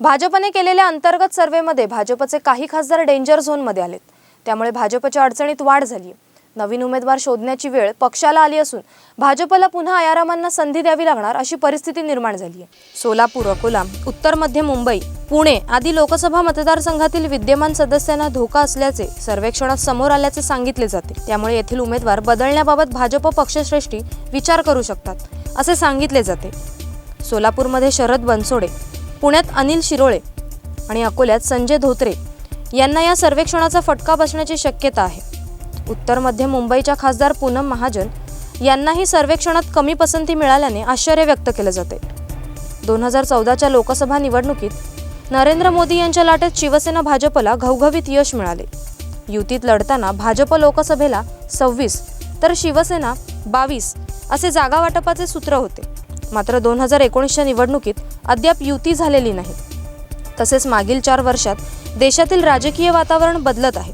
भाजपने केलेल्या अंतर्गत सर्व्हेमध्ये भाजपचे काही खासदार डेंजर झोनमध्ये आलेत. त्यामुळे भाजपच्या अडचणीत वाढ झाली आहे नवीन उमेदवार शोधण्याची वेळ पक्षाला आली असून भाजपला पुन्हा आयारामांना संधी द्यावी लागणार अशी परिस्थिती निर्माण झाली आहे सोलापूर अकोला उत्तर मध्य मुंबई पुणे आदी लोकसभा मतदारसंघातील विद्यमान सदस्यांना धोका असल्याचे सर्वेक्षणात समोर आल्याचे सांगितले जाते. त्यामुळे येथील उमेदवार बदलण्याबाबत भाजप पक्षश्रेष्ठी विचार करू शकतात असे सांगितले जाते. सोलापूरमध्ये शरद बनसोडे पुण्यात अनिल शिरोळे आणि अकोल्यात संजय धोत्रे यांना या सर्वेक्षणाचा फटका बसण्याची शक्यता आहे. उत्तर मध्य मुंबईच्या खासदार पूनम महाजन यांनाही सर्वेक्षणात कमी पसंती मिळाल्याने आश्चर्य व्यक्त केले जाते. दोन हजार चौदाच्या लोकसभा निवडणुकीत नरेंद्र मोदी यांच्या लाटेत शिवसेना भाजपला घवघवीत यश मिळाले. युतीत लढताना भाजप लोकसभेला सव्वीस तर शिवसेना बावीस असे जागावाटपाचे सूत्र होते. मात्र दोन हजार एकोणीसच्या निवडणुकीत अद्याप युती झालेली नाही. तसेच मागील चार वर्षात देशातील राजकीय वातावरण बदलत आहे.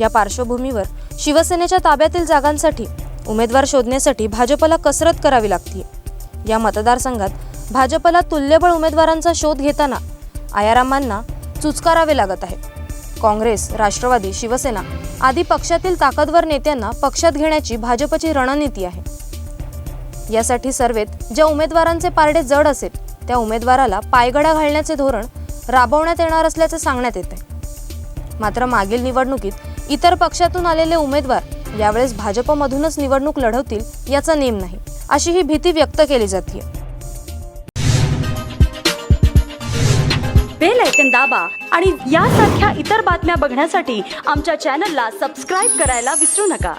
या पार्श्वभूमीवर शिवसेनेच्या ताब्यातील जागांसाठी उमेदवार शोधण्यासाठी भाजपला कसरत करावी लागते या मतदारसंघात भाजपला तुल्यबळ उमेदवारांचा शोध घेताना आयारामांना चुचकारावे लागत आहे. काँग्रेस राष्ट्रवादी शिवसेना आदी पक्षातील ताकदवर नेत्यांना पक्षात घेण्याची भाजपची रणनीती आहे. यासाठी सर्वेत ज्या उमेदवारांचे पारडे जड असेल त्या उमेदवाराला पायगडा घालण्याचे धोरण राबवण्यात येणार असल्याचे सांगण्यात येते. मात्र मागील निवडणुकीत इतर पक्षातून आलेले उमेदवार यावेळेस भाजपमधूनच निवडणूक लढवतील याचा नेम नाही अशी ही भीती व्यक्त केली जाते बेल ऐकन दाबा आणि यासारख्या इतर बातम्या बघण्यासाठी आमच्या चॅनलला सबस्क्राईब करायला विसरू नका.